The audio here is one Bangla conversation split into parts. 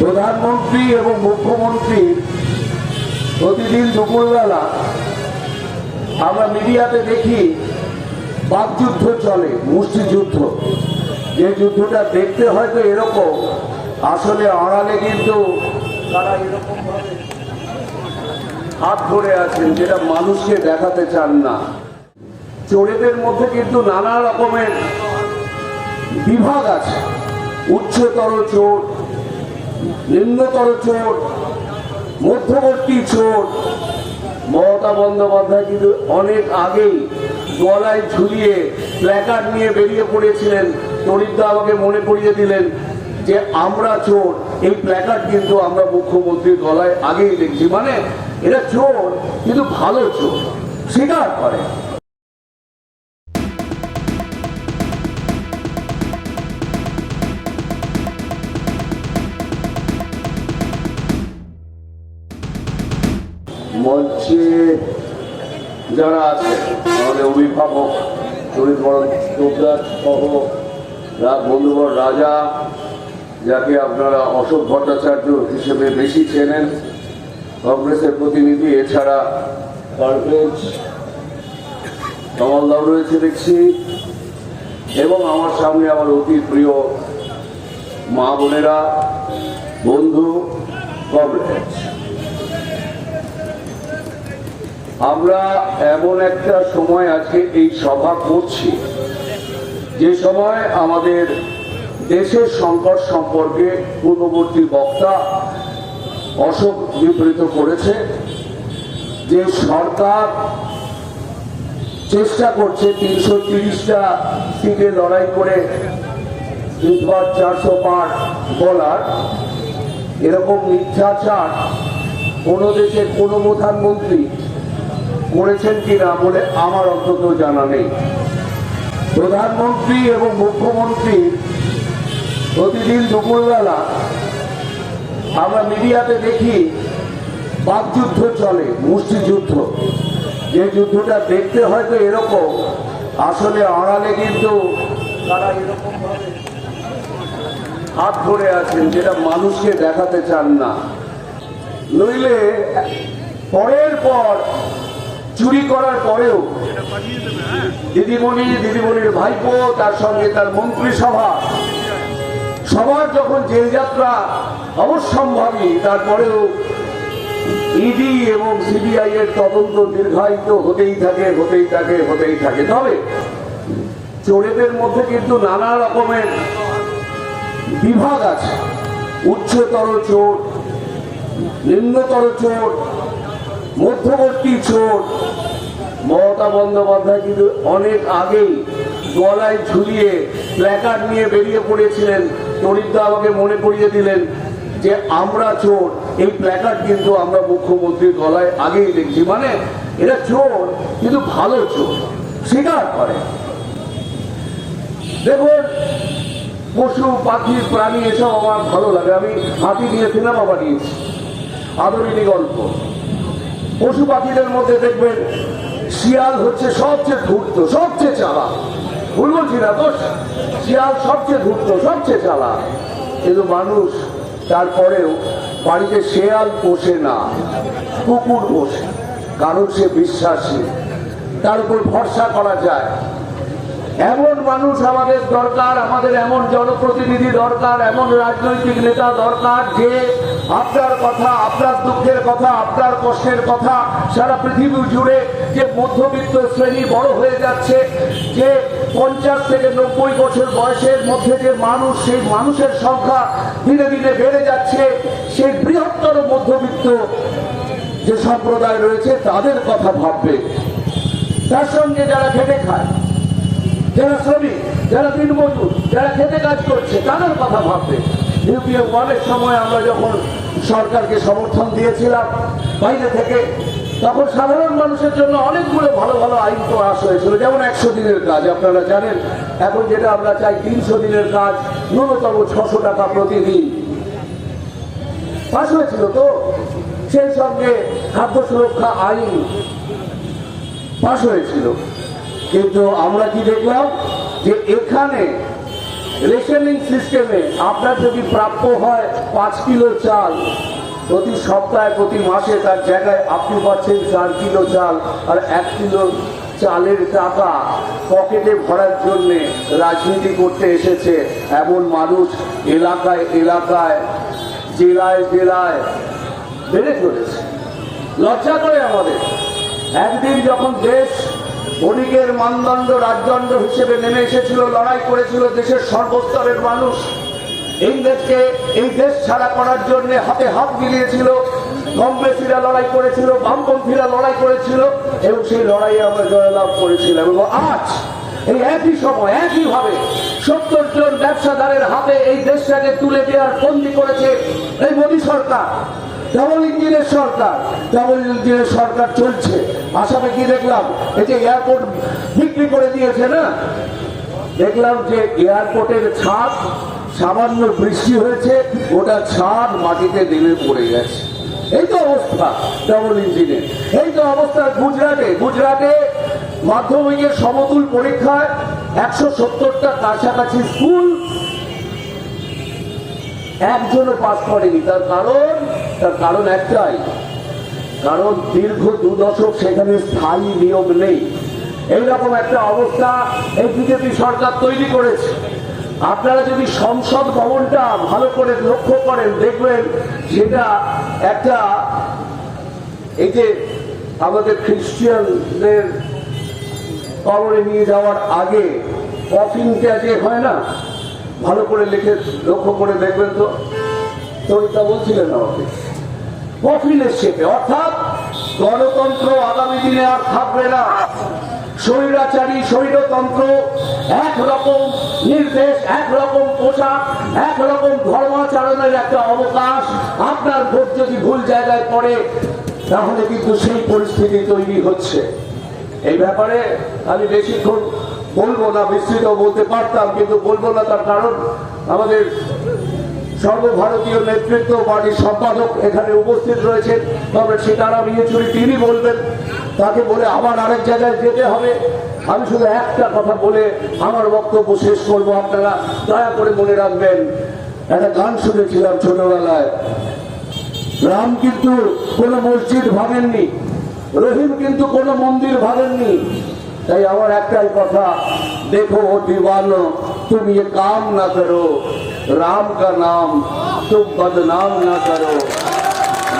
প্রধানমন্ত্রী এবং মুখ্যমন্ত্রী প্রতিদিন দুপুরবেলা আমরা মিডিয়াতে দেখি বাকযুদ্ধ চলে মুষ্টিযুদ্ধ যে যুদ্ধটা দেখতে হয়তো এরকম, আসলে আড়ালে কিন্তু তারা এরকমভাবে হাত ধরে আছেন যেটা মানুষকে দেখাতে চান না। চোরেদের মধ্যে কিন্তু নানা রকমের বিভাগ আছে। উচ্চতর চোর নিম্নতর চোর মধ্যবর্তী চোর মমতা বন্দ্যোপাধ্যায় কিন্তু অনেক আগেই গলায় ঝুলিয়ে প্ল্যাকার্ড নিয়ে বেরিয়ে পড়েছিলেন। তরিদ্দা আমাকে মনে করিয়ে দিলেন যে আমরা চোর এই প্ল্যাকার্ড কিন্তু আমরা মুখ্যমন্ত্রীর গলায় আগেই দেখছি। মানে এরা চোর কিন্তু ভালো চোর স্বীকার করে। মঞ্চে যারা আছে, আমাদের অভিভাবক বড় চোপদার সহ বন্ধুবর রাজা, যাকে আপনারা অশোক ভট্টাচার্য হিসেবে বেশি চেনেন, কংগ্রেসের প্রতিনিধি, এছাড়া পারভেজ কমলদাও রয়েছে দেখছি। এবং আমার সামনে আমার অতি প্রিয় মা বোনেরা, বন্ধু কংগ্রেস আমরা এমন একটা সময় আজকে এই সভা করছি। যে সময় আমাদের দেশের সংকট সম্পর্কে পূর্ববর্তী বক্তা অশোক বিবৃত করেছে যে সরকার চেষ্টা করছে তিনশো তিরিশটা সিটে লড়াই করে তিনবার চারশো পার বলার। এরকম মিথ্যাচার কোনো দেশের কোনো প্রধানমন্ত্রী করেছেন কিনা বলে আমার অন্তত জানা নেই। প্রধানমন্ত্রী এবং মুখ্যমন্ত্রী প্রতিদিন দুপুরবেলা আমরা মিডিয়াতে দেখি বাকযুদ্ধ চলে মুষ্টিযুদ্ধ যে যুদ্ধটা দেখতে হয়তো এরকম, আসলে আড়ালে কিন্তু তারা এরকমভাবে হাত ধরে আছেন যেটা মানুষকে দেখাতে চান না। নইলে পরের পর চুরি করার পরেও দিদিমণি, দিদিমণির ভাইপো, তার সঙ্গে তার মন্ত্রিসভা, সবার যখন জেল যাত্রা অবশ্যম্ভাবী তারপরেও ইডি এবং সিবিআই এর তদন্ত দীর্ঘায়িত হতেই থাকে হতেই থাকে হতেই থাকে। তবে চোরেদের মধ্যে কিন্তু নানা রকমের বিভাগ আছে। উচ্চতর চোর, নিম্নতর চোর মধ্যবর্তী চোর। মমতা বন্দ্যোপাধ্যায় কিন্তু অনেক আগেই গলায় ঝুলিয়ে প্ল্যাকার্ড নিয়ে বেরিয়ে পড়েছিলেন। তরিদ্দা আমাকে মনে করিয়ে দিলেন যে আমরা চোর। এই প্ল্যাকার্ড কিন্তু আমরা মুখ্যমন্ত্রীর গলায় আগেই দেখছি। মানে এরা চোর, কিন্তু ভালো চোর। স্বীকার করে। দেখুন, পশু, পাখি, প্রাণী, এসব আমার ভালো লাগে। আমি হাতি নিয়েছিলাম আবার নিয়েছি আদরিনী গল্প। পশু পাখিদের মধ্যে দেখবেন শিয়াল হচ্ছে সবচেয়ে ধূর্ত, সবচেয়ে চালা ভুল বলছি না দোষ? শিয়াল সবচেয়ে ধূর্ত, সবচেয়ে চালা কিন্তু মানুষ তারপরেও বাড়িতে শেয়াল পোষে না, কুকুর পোষে, কারণ সে বিশ্বাসী। তার উপর ভরসা করা যায়। এমন মানুষ আমাদের দরকার, আমাদের এমন জনপ্রতিনিধি দরকার, এমন রাজনৈতিক নেতা দরকার যে আপনার কথা, আপনার দুঃখের কথা, আপনার কষ্টের কথা সারা পৃথিবী জুড়ে যে মধ্যবিত্ত শ্রেণি বড় হয়ে যাচ্ছে, যে পঞ্চাশ থেকে নব্বই বছর বয়সের মধ্যে যে মানুষ, সেই মানুষের সংখ্যা ধীরে ধীরে বেড়ে যাচ্ছে, সেই বৃহত্তর মধ্যবিত্ত যে সম্প্রদায় রয়েছে, তাদের কথা ভাববে। তার সঙ্গে যারা খেটে খায়, যারা শ্রমিক, যারা দিনমজুর, যারা খেতে কাজ করছে, তাদের কথা ভাববে। ইউপিএ ওয়ানের সময় আমরা যখন সরকারকে সমর্থন দিয়েছিলাম, বাইরে থেকে, তখন সাধারণ মানুষের জন্য অনেকগুলো ভালো ভালো আইন পাস হয়েছিল, যেমন একশো দিনের কাজ, আপনারা জানেন। এখন যেটা আমরা চাই, তিনশো দিনের কাজ, ন্যূনতম ছশো টাকা প্রতিদিন। পাশ হয়েছিল তো? সেই সঙ্গে খাদ্য সুরক্ষা আইন পাশ হয়েছিল। কিন্তু আমরা কি দেখলাম যে এখানে রেশনিং সিস্টেমে আপনার যদি প্রাপ্য হয় পাঁচ কিলো চাল, প্রতি সপ্তাহে, প্রতি মাসে তার জায়গায় আপনি পাচ্ছেন চার কিলো চাল আর এক কিলো চালের টাকা পকেটে ভরার জন্য রাজনীতি করতে এসেছে এমন মানুষ এলাকায় এলাকায়, জেলায় জেলায় বেড়ে চলেছে। লজ্জা করে আমাদের। একদিন যখন দেশ বণিকের মানদণ্ড, রাজদণ্ড হিসেবে নেমে এসেছিল, লড়াই করেছিল দেশের সর্বস্তরের মানুষ। ইংরেজকে এই দেশ ছাড়া করার জন্য হাতে হাত মিলিয়েছিল। কংগ্রেসীরা লড়াই করেছিল, বামপন্থীরা লড়াই করেছিল, এবং সেই লড়াইয়ে আমরা জয়লাভ করেছিলাম। এবং আজ এই একই সময়, একইভাবে সত্তর জন ব্যবসাদারের হাতে এই দেশটাকে তুলে দেওয়ার বন্দি করেছে এই মোদী সরকার। ডাবল ইঞ্জিনের সরকার ডাবল ইঞ্জিনের সরকার চলছে। আসামে কি দেখলাম, এই যে এয়ারপোর্ট বিক্রি করে দিয়েছে না? দেখলাম যে এয়ারপোর্টের ছাদ, সামান্য বৃষ্টি হয়েছে, ওটা ছাদ মাটিতে নেমে পড়ে গেছে। এই তো অবস্থা ডাবল ইঞ্জিনের এই তো অবস্থা গুজরাটে। গুজরাটে মাধ্যমিকের সমতুল পরীক্ষায় একশো সত্তরটা কাছাকাছি স্কুল, একজনও পাস করেনি। তার কারণ তার কারণ একটাই, কারণ দীর্ঘ দু দশক সেখানে স্থায়ী নিয়ম নেই। এইরকম একটা অবস্থা এই বিজেপি সরকার তৈরি করেছে। আপনারা যদি সংসদ ভবনটা ভালো করে লক্ষ্য করেন, দেখবেন সেটা একটা এই যে আমাদের খ্রিস্টিয়ানদের কবরে নিয়ে যাওয়ার আগে কফিনটা যে হয় না, ভালো করে লিখে লক্ষ্য করে দেখবেন তো। তরিতা বলছিলেন আমাকে। কফিনের শেপে। অর্থাৎ গণতন্ত্র আগামী দিনে আর থাকবে না। স্বৈরাচারী স্বৈরতন্ত্র একরকম নির্দেশ, একরকম পোশাক, একরকম ধর্মাচরণের একটা অবকাশ। আপনার ভোট যদি ভুল জায়গায় পড়ে, তাহলে কিন্তু সেই পরিস্থিতি তৈরি হচ্ছে। এই ব্যাপারে আমি বেশিক্ষণ বলব না, বিস্তৃত বলতে পারতাম, কিন্তু বলব না তার কারণ আমাদের সর্বভারতীয় নেতৃত্ব পার্টির সম্পাদক এখানে উপস্থিত রয়েছেন। তবে সীতারাম ইয়েচুরি, তিনি বলবেন, তাকে বলে আবার আরেক জায়গায় যেতে হবে। আমি শুধু একটা কথা বলে আমার বক্তব্য শেষ করব আপনারা। দয়া করে মনে রাখবেন, একটা গান শুনেছিলাম ছোটবেলায়। রাম কিন্তু কোনো মসজিদ ভাবেননি রহিম কিন্তু কোনো মন্দির ভাবেননি তাই আমার একটাই কথা, দেখো দিবানো, তুমি কাম না করো। राम का नाम तुम बदनाम ना करो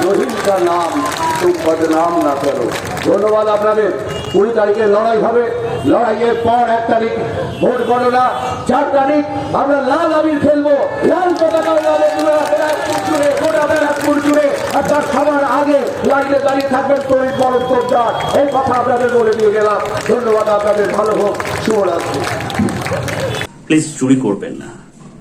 রহিম का नाम तुम बदनाम ना करो ধন্যবাদ আপনাদের কুড়ি তারিখে লড়াই হবে লড়াইয়ের পর এক তারিখ ভোট গণনা চার তারিখ আমরা লাল আবির খেলবো লাল পতাকা উড়াবো পুরো ব্যারাকপুর জুড়ে গোটা ব্যারাকপুর জুড়ে আর তার সবার আগে লাইনে দাঁড়িয়ে থাকবেন তরিত বরফ তোপদার এই কথা আপনাদের বলে দিয়ে গেলাম ধন্যবাদ আপনাদের ভালো হোক শুভরাত্রি প্লিজ চুরি করবেন না